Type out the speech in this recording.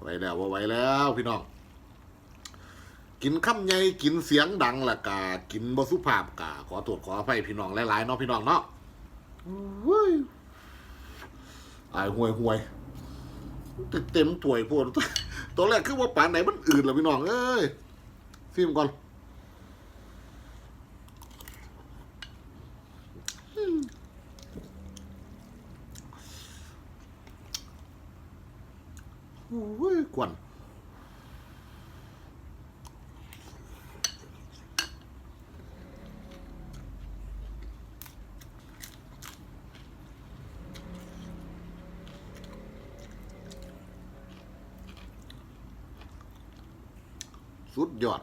ไว้แล้วว่าไว้แล้วพี่น้อง กินคำใหญ่กินเสียงดังละกากินบสุภาพกาขอตรวจขออภัยพี่น้องหลายๆเนาะพี่น้องเนาะเฮ้ยอห่วยห่วยเต็มถ้วยพวกตัวแรกคือว่าป่านไหนมันอื่นละพี่น้องเอ้ยซิมก่อน โอ้ยกวนสุดยอด